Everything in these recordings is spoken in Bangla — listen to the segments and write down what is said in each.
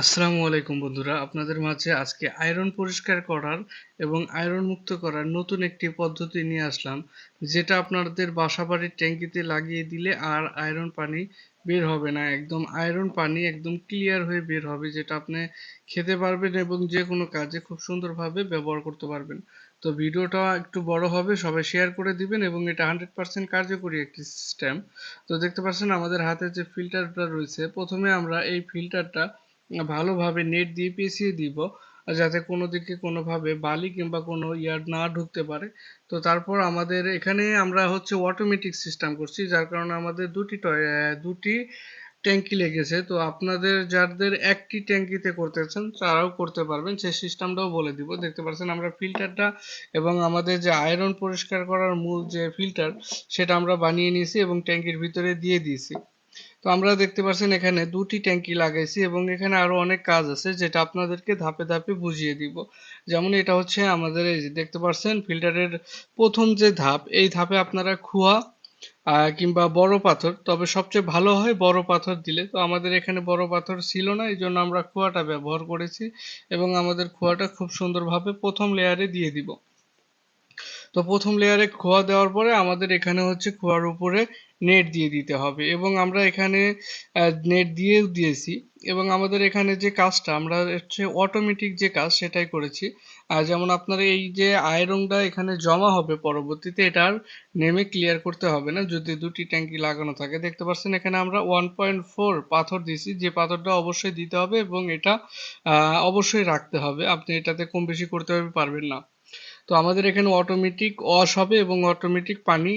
আসসালামু আলাইকুম বন্ধুরা, আপনাদের মাঝে আজকে আয়রন পরিষ্কার করার এবং আয়রন মুক্ত করার নতুন একটি পদ্ধতি নিয়ে আসলাম, যেটা আপনাদের বাসাবাড়ির ট্যাঙ্কিতে লাগিয়ে দিলে আর আয়রন পানি বের হবে না। একদম আয়রন পানি একদম ক্লিয়ার হয়ে বের হবে, যেটা আপনি খেতে পারবেন এবং যে কোনো কাজে খুব সুন্দরভাবে ব্যবহার করতে পারবেন। তো ভিডিওটা একটু বড় হবে, সবাই শেয়ার করে দিবেন এবং এটা হান্ড্রেড পার্সেন্ট কার্যকরী একটি সিস্টেম তো দেখতে পাচ্ছেন আমাদের হাতে যে ফিল্টারটা রয়েছে, প্রথমে আমরা এই ফিল্টারটা ভালোভাবে নেট দিয়ে পেঁচিয়ে দিব যাতে কোনো দিকে কোনোভাবে বালি কিংবা কোনো ইয়ার না ঢুকতে পারে। তো তারপর আমাদের এখানে আমরা হচ্ছে অটোমেটিক সিস্টেম করছি, যার কারণে আমাদের দুটি দুটি ট্যাঙ্কি লেগেছে। তো আপনাদের যাদের একটি ট্যাঙ্কিতে করতেছেন তারাও করতে পারবেন। সেই সিস্টেমটাও বলে দিব। দেখতে পাচ্ছেন আমরা ফিল্টারটা এবং আমাদের যে আয়রন পরিষ্কার করার মূল যে ফিল্টার সেটা আমরা বানিয়ে নিয়েছি এবং ট্যাঙ্কির ভিতরে দিয়ে দিয়েছি। তো আমরা দেখতে পাচ্ছেন এখানে দুটি ট্যাঙ্কি লাগাইছি এবং এখানে আরও অনেক কাজ আছে যেটা আপনাদেরকে ধাপে ধাপে বুঝিয়ে দিব। যেমন এটা হচ্ছে আমাদের এই যে দেখতে পাচ্ছেন ফিল্টারের প্রথম যে ধাপ, এই ধাপে আপনারা খুয়া কিংবা বড় পাথর, তবে সবচেয়ে ভালো হয় বড় পাথর দিলে। তো আমাদের এখানে বড় পাথর ছিল না, এই জন্য আমরা খোয়াটা ব্যবহার করেছি এবং আমাদের খোয়াটা খুব সুন্দরভাবে প্রথম লেয়ারে দিয়ে দিব। তো প্রথম লেয়ারে খোয়া দেওয়ার পরে আমাদের এখানে হচ্ছে খোয়ার উপরে নেট দিয়ে দিতে হবে এবং আমরা এখানে নেট দিয়েও দিয়েছি এবং আমাদের এখানে যে কাজটা, আমরা হচ্ছে অটোমেটিক যে কাজ সেটাই করেছি। যেমন আপনার এই যে আয়রনটা এখানে জমা হবে পরবর্তীতে এটার নেমে ক্লিয়ার করতে হবে না। যদি দুটি ট্যাঙ্কি লাগানো থাকে, দেখতে পাচ্ছেন এখানে আমরা ওয়ান পয়েন্ট ফোর পাথর দিয়েছি। যে পাথরটা অবশ্যই দিতে হবে এবং এটা অবশ্যই রাখতে হবে। আপনি এটাতে কম বেশি করতে পারবেন না। তো আমাদের এখানে অটোমেটিক ওয়াশ হবে এবং অটোমেটিক পানি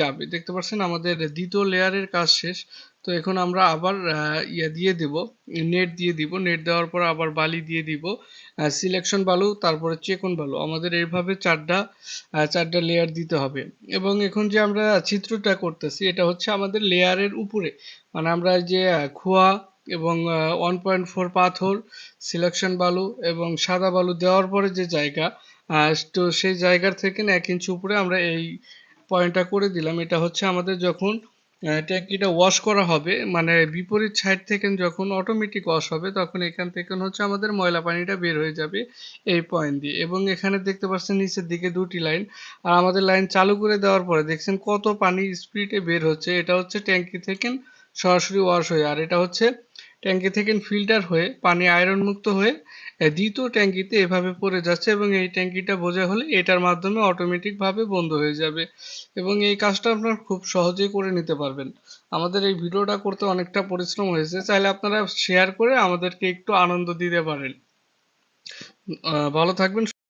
যাবে। দেখতে পাচ্ছেন আমাদের দ্বিতীয় লেয়ারের কাজ শেষ। তো এখন আমরা আবার ইয়ে দিয়ে দেব নেট দিয়ে দিব। নেট দেওয়ার পর আবার বালি দিয়ে দিব সিলেকশন বালু, তারপরে চেকন বালু। আমাদের এইভাবে চারটা চারটা লেয়ার দিতে হবে। এবং এখন যে আমরা চিত্রটা করতেছি, এটা হচ্ছে আমাদের লেয়ারের উপরে। মানে আমরা যে খোয়া এবং ওয়ান পয়েন্ট ফোর পাথর সিলেকশন বালু এবং সাদা বালু দেওয়ার পরে যে জায়গা তো সেই জায়গার থেকে এক ইঞ্চি উপরে আমরা এই পয়েন্টটা করে দিলাম। এটা হচ্ছে আমাদের যখন ট্যাঙ্কিটা ওয়াশ করা হবে মানে বিপরীত সাইড থেকে যখন অটোমেটিক ওয়াশ হবে, তখন এখান থেকে হচ্ছে আমাদের ময়লা পানিটা বের হয়ে যাবে এই পয়েন্ট দিয়ে। এবং এখানে দেখতে পাচ্ছেন নিচের দিকে দুটি লাইন আর আমাদের লাইন চালু করে দেওয়ার পরে দেখছেন কত পানি স্পিডে বের হচ্ছে। এটা হচ্ছে ট্যাঙ্কি থেকে সরাসরি ওয়াশ হয়ে, আর এটা হচ্ছে ট্যাঙ্কি থেকে ফিল্টার হয়ে, পানি আয়রন মুক্ত হয়ে দ্বিতীয় ট্যাঙ্কিতে এভাবে পড়ে যাচ্ছে এবং এই ট্যাঙ্কিটা বোঝা হলে এটার মাধ্যমে অটোমেটিকভাবে বন্ধ হয়ে যাবে। এবং এই কাজটা আপনারা খুব সহজেই করে নিতে পারবেন। আমাদের এই ভিডিওটা করতে অনেকটা পরিশ্রম হয়েছে। চাইলে আপনারা শেয়ার করে আমাদেরকে একটু আনন্দ দিতে পারেন। ভালো থাকবেন